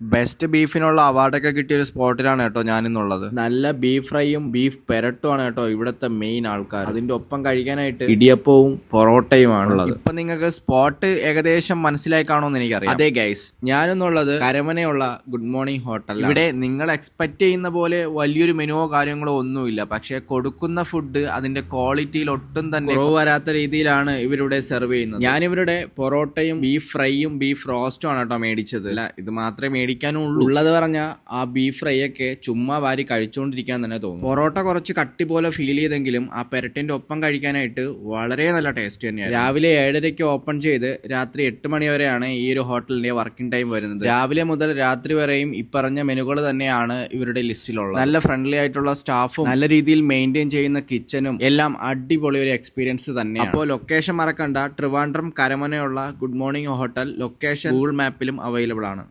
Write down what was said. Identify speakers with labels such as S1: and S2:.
S1: Best ബീഫിനുള്ള അവാർഡൊക്കെ കിട്ടിയ ഒരു സ്പോട്ടിലാണ് കേട്ടോ ഞാനിന്നുള്ളത്. നല്ല ബീഫ് ഫ്രൈയും ബീഫ് പെരട്ടുമാണ് കേട്ടോ ഇവിടുത്തെ മെയിൻ ആൾക്കാർ അതിന്റെ ഒപ്പം കഴിക്കാനായിട്ട് ഇടിയപ്പവും പൊറോട്ടയുമാണ് ഉള്ളത് ഇപ്പൊ നിങ്ങൾക്ക് സ്പോട്ട് ഏകദേശം മനസ്സിലായി കാണുമെന്ന് എനിക്കറിയാം. അതെ ഗൈസ് ഞാനെന്നുള്ളത് കരമനയുള്ള ഗുഡ് മോർണിംഗ് ഹോട്ടൽ ഇവിടെ നിങ്ങൾ എക്സ്പെക്ട് ചെയ്യുന്ന പോലെ വലിയൊരു മെനുവോ കാര്യങ്ങളോ ഒന്നുമില്ല. പക്ഷെ കൊടുക്കുന്ന ഫുഡ് അതിന്റെ ക്വാളിറ്റിയിൽ ഒട്ടും തന്നെ കുറവ് വരാത്ത രീതിയിലാണ് ഇവരുടെ സെർവ് ചെയ്യുന്നത്. ഞാൻ ഇവരുടെ പൊറോട്ടയും ബീഫ് ഫ്രൈയും ബീഫ് റോസ്റ്റും ആണ് കേട്ടോ മേടിച്ചത്. അല്ല ഇത് മാത്രമേ മേടിക്കാനും ഉള്ളൂ ഉള്ളത് പറഞ്ഞ ആ ബീഫ് ഫ്രൈ ഒക്കെ ചുമ്മാ വാരി കഴിച്ചുകൊണ്ടിരിക്കാൻ തന്നെ തോന്നും. പൊറോട്ട കുറച്ച് കട്ടി പോലെ ഫീൽ ചെയ്തെങ്കിലും ആ പെരട്ടിന്റെ ഒപ്പം കഴിക്കാനായിട്ട് വളരെ നല്ല ടേസ്റ്റ് തന്നെയാണ് രാവിലെ ഏഴരയ്ക്ക് ഓപ്പൺ ചെയ്ത് രാത്രി എട്ട് മണി വരെയാണ് ഈ ഒരു ഹോട്ടലിന്റെ വർക്കിംഗ് ടൈം വരുന്നത്. രാവിലെ മുതൽ രാത്രി വരെയും ഇപ്പറഞ്ഞ മെനുകൾ തന്നെയാണ് ഇവരുടെ ലിസ്റ്റിലുള്ളത്. നല്ല ഫ്രണ്ട്ലി ആയിട്ടുള്ള സ്റ്റാഫും നല്ല രീതിയിൽ മെയിന്റെയിൻ ചെയ്യുന്ന കിച്ചനും എല്ലാം അടിപൊളി ഒരു എക്സ്പീരിയൻസ് തന്നെ അപ്പോൾ ലൊക്കേഷൻ മറക്കണ്ട. Trivandrum കരമനയുള്ള good morning hotel location Google മാപ്പിലും available ആണ്.